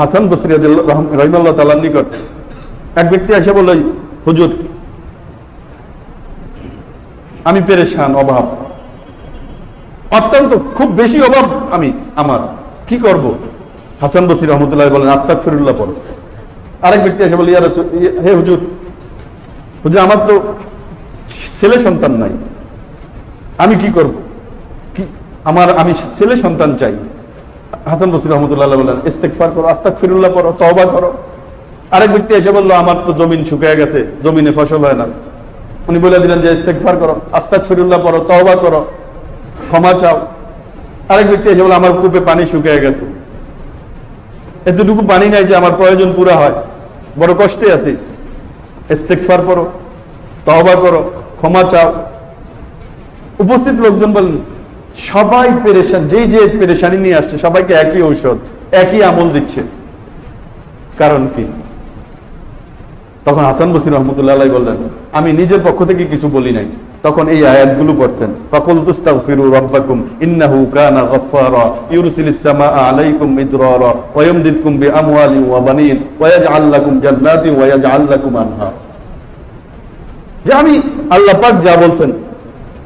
হাসান বসরি রহিমাল্লাহ তালার নিকট এক ব্যক্তি এসে বলল হুজুর, আমি পেরেশান, অভাব। অত্যন্ত খুব বেশি অভাব আমি, আমার। কি করব? হাসান বসির রহমতুল্লাহ বলেন আস্তাক ফিরুল্লাহ পড়ো। আরেক ব্যক্তি এসে বলে ইয়ার হে হুজুর হুজুর, আমার তো ছেলে সন্তান নাই। আমি কি করব? কি আমার আমি ছেলে সন্তান চাই। হাসান বসির রহমতুল্লাহ বলেন ইস্তেকফার করো আস্তাক ফিরুল্লাহ পড়ো তওবা করো। আরেক ব্যক্তি এসে বলল, আমার তো জমিন শুকিয়ে গেছে, জমিনে ফসল হয় না। উনি বলে দিলেন যে ইস্তেকফার করো আস্তাক ফিরুল্লাহ পড়ো, তওবা করো, ক্ষমা চাও। আরেক ব্যক্তি এসে বলে আমার কূপে পানি শুকিয়ে গেছে। এতটুকু পানি নাই যে আমার প্রয়োজন পুরা হয়। বড় কষ্টে আছি। ইস্তেকফার করো, তওবা করো, ক্ষমা চাও। উপস্থিত লোকজন বলেন সবাই পেরেশান, যেই যে পেরেশানি নিয়ে আসছে, সবাইকে একই ঔষধ, একই আমল দিচ্ছে। কারণ কি? তখন হাসান বসির রহমতুল্লাহ বললেন, আমি নিজের পক্ষ থেকে কিছু বলি নাই। তখন এই আয়াতগুলো পড়ছেন ফাকুল তুস্তাগফিরু রাব্বাকুম, ইন্নাহু কানা গফফারা, ইউরসিলিস সামাআ আলাইকুম মিদরারা, ওয়া ইয়ামদিদকুম বিআমওয়ালিন ওয়া বানিন, ওয়া ইয়াজআল লাকুম জান্নাতিন ওয়া ইয়াজআল লাকুম আনহার। যে আমি আল্লাহ পাক যা বলছেন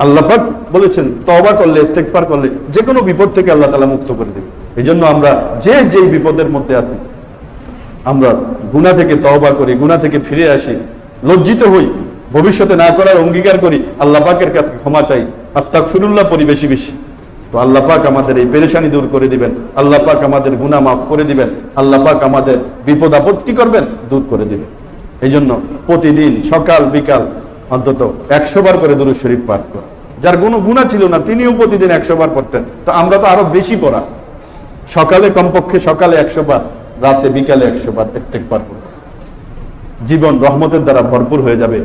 আল্লাহ পাক বলেছেন, তওবা করলে, ইস্তেগফার করলে যে কোনো বিপদ থেকে আল্লাহ তাআলা মুক্ত করে দেবে। এই জন্য আমরা যে যেই বিপদের মধ্যে আছি, আমরা গুণা থেকে তওবা করি গুণা থেকে ফিরে আসি, লজ্জিত হই, ভবিষ্যতে না করার অঙ্গীকার করি, আল্লাহ পাকের কাছে ক্ষমা চাই আস্তাক ফিরুল্লাহ পরি বেশি বেশি। তো আল্লাহ পাক আমাদের এই পেরেশানি দূর করে দিবেন, আল্লাহ পাক আমাদের গুণা মাফ করে দিবেন, আল্লাহ পাক আমাদের বিপদ আপদ কি করবেন দূর করে দিবেন। এই জন্য প্রতিদিন সকাল বিকাল অন্তত একশো বার করে দুরুদ শরীফ পাঠ কর যার কোনো গুণা ছিল না, তিনিও প্রতিদিন একশো বার পড়তেন। তো আমরা তো আরও বেশি পড়া সকালে কমপক্ষে সকালে একশো বার, রাতে বিকালে একশো বার ইস্তেকবার জীবন রহমতের দ্বারা ভরপুর হয়ে যাবে।